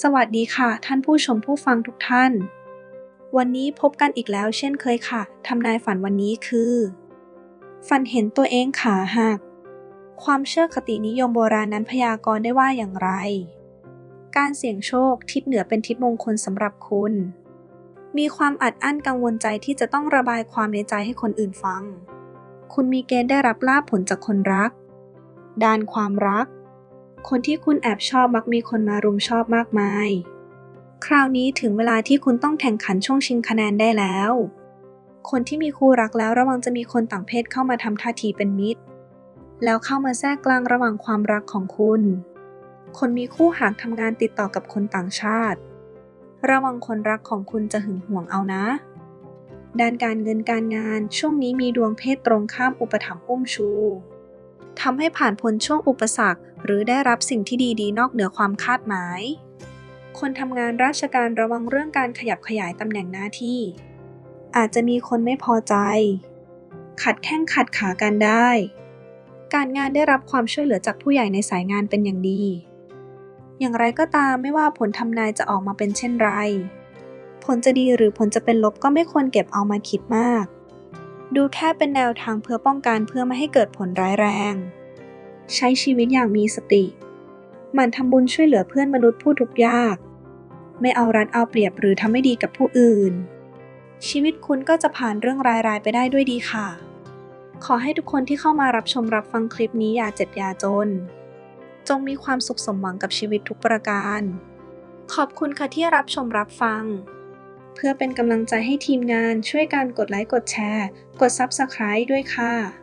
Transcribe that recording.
สวัสดีค่ะ ท่านผู้ชมผู้ฟังทุกท่าน วันนี้พบกันอีกแล้วเช่นเคยค่ะทำนายฝันวันนี้คือ ฝันเห็นตัวเองขาหัก ความเชื่อคตินิยมโบราณนั้นพยากรณ์ได้ว่าอย่างไร การเสี่ยงโชคทิศเหนือเป็นทิศมงคลสำหรับคุณ มีความอัดอั้นกังวลใจที่จะต้องระบายความในใจให้คนอื่นฟัง คุณมีเกณฑ์ได้รับลาภผลจากคนรัก ด้านความรัก คนที่คุณแอบชอบมักมีคนมารุมชอบมากมาย คราวนี้ถึงเวลาที่คุณต้องแข่งขันช่วงชิงคะแนนได้แล้ว คนที่มีคู่รักแล้วระวังจะมีคนต่างเพศเข้ามาทำท่าทีเป็นมิตร แล้วเข้ามาแทรกกลางระหว่างความรักของคุณ คนมีคู่หากทำงานติดต่อกับคนต่างชาติ ระวังคนรักของคุณจะหึงหวงเอานะ ด้านการเงินการงานช่วงนี้มีดวงเพศตรงข้ามอุปถัมภ์อุ้มชู ทำให้ผ่านพ้นช่วงอุปสรรค หรือได้รับสิ่งที่ดีๆ นอกเหนือความคาดหมาย คนทำงานราชการระวังเรื่องการขยับขยายตำแหน่งหน้าที่ อาจจะมีคนไม่พอใจ ขัดแข้งขัดขากันได้ การงานได้รับความช่วยเหลือจากผู้ใหญ่ในสายงานเป็นอย่างดี อย่างไรก็ตามไม่ว่าผลทำนายจะออกมาเป็นเช่นไร ผลจะดีหรือผลจะเป็นลบก็ไม่ควรเก็บเอามาคิดมาก ดูแค่เป็นแนวทางเพื่อป้องกันเพื่อไม่ให้เกิดผลร้ายแรง ใช้ชีวิตอย่างมีสติหมั่นทำบุญช่วยเหลือเพื่อนมนุษย์ผู้ทุกข์ยาก ไม่เอารัดเอาเปรียบหรือทำไม่ดีกับผู้อื่น ชีวิตคุณก็จะผ่านเรื่องรายๆไปได้ด้วยดีค่ะ ขอให้ทุกคนที่เข้ามารับชมรับฟังคลิปนี้อย่าเจ็บอย่าจน จงมีความสุขสมหวังกับชีวิตทุกประการ ขอบคุณค่ะที่รับชมรับฟัง เพื่อเป็นกำลังใจให้ทีมงานช่วยการกดไลค์กดแชร์ กด Subscribe ด้วยค่ะ